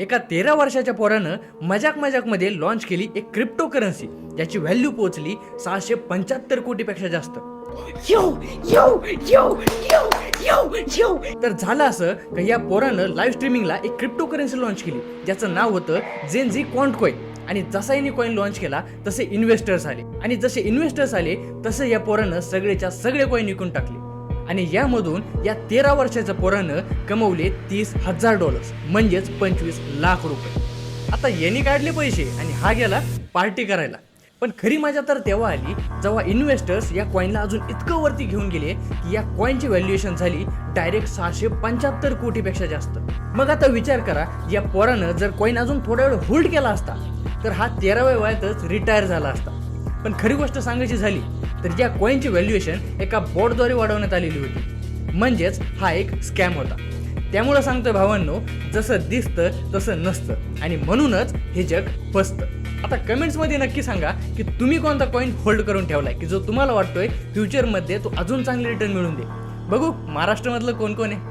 एका तेरा वर्षाच्या पोरानं मजाक मजाकमध्ये लॉन्च केली एक क्रिप्टो करन्सी ज्याची व्हॅल्यू पोहोचली सहाशे पंच्याहत्तर कोटीपेक्षा जास्त. तर झालं असं का या पोरानं लाईव्ह स्ट्रीमिंगला एक क्रिप्टो करन्सी लॉन्च केली. ज्याचं नाव होतं जेनझी कॉन्ट कॉईन आणि जसा यांनी कॉईन लॉन्च केला तसे इन्व्हेस्टर्स आले. आणि जसे इन्व्हेस्टर्स आले तसं या पोरानं सगळेच्या सगळे कॉईन विकून टाकले. आणि यामधून या तेरा वर्षाच्या पोरानं कमवले तीस हजार डॉलर्स म्हणजेच पंचवीस लाख रुपये. आता यांनी काढले पैसे आणि हा गेला पार्टी करायला. पण खरी मजा तर तेव्हा आली जेव्हा इन्व्हेस्टर्स या कॉईनला अजून इतकं वरती घेऊन गेले की या कॉईनची व्हॅल्युएशन झाली डायरेक्ट सहाशे पंच्याहत्तर कोटीपेक्षा जास्त. मग आता विचार करा या पोरानं जर कॉईन अजून थोडा वेळ होल्ड केला असता तर हा तेराव्या वयातच रिटायर झाला असता. पण खरी गोष्ट सांगायची झाली तर या कॉईनची व्हॅल्युएशन एका बॉटद्वारे वाढवण्यात आलेली होती. म्हणजेच हा एक स्कॅम होता. त्यामुळं सांगतोय भावांनो जसं दिसतं तसं नसतं. आणि म्हणूनच हे जग फसतं. आता कमेंट्समध्ये नक्की सांगा की तुम्ही कोणता कॉईन होल्ड करून ठेवलाय? की जो तुम्हाला वाटतोय फ्युचरमध्ये तो अजून चांगले रिटर्न मिळून दे बघू महाराष्ट्रामधलं कोण कोण आहे?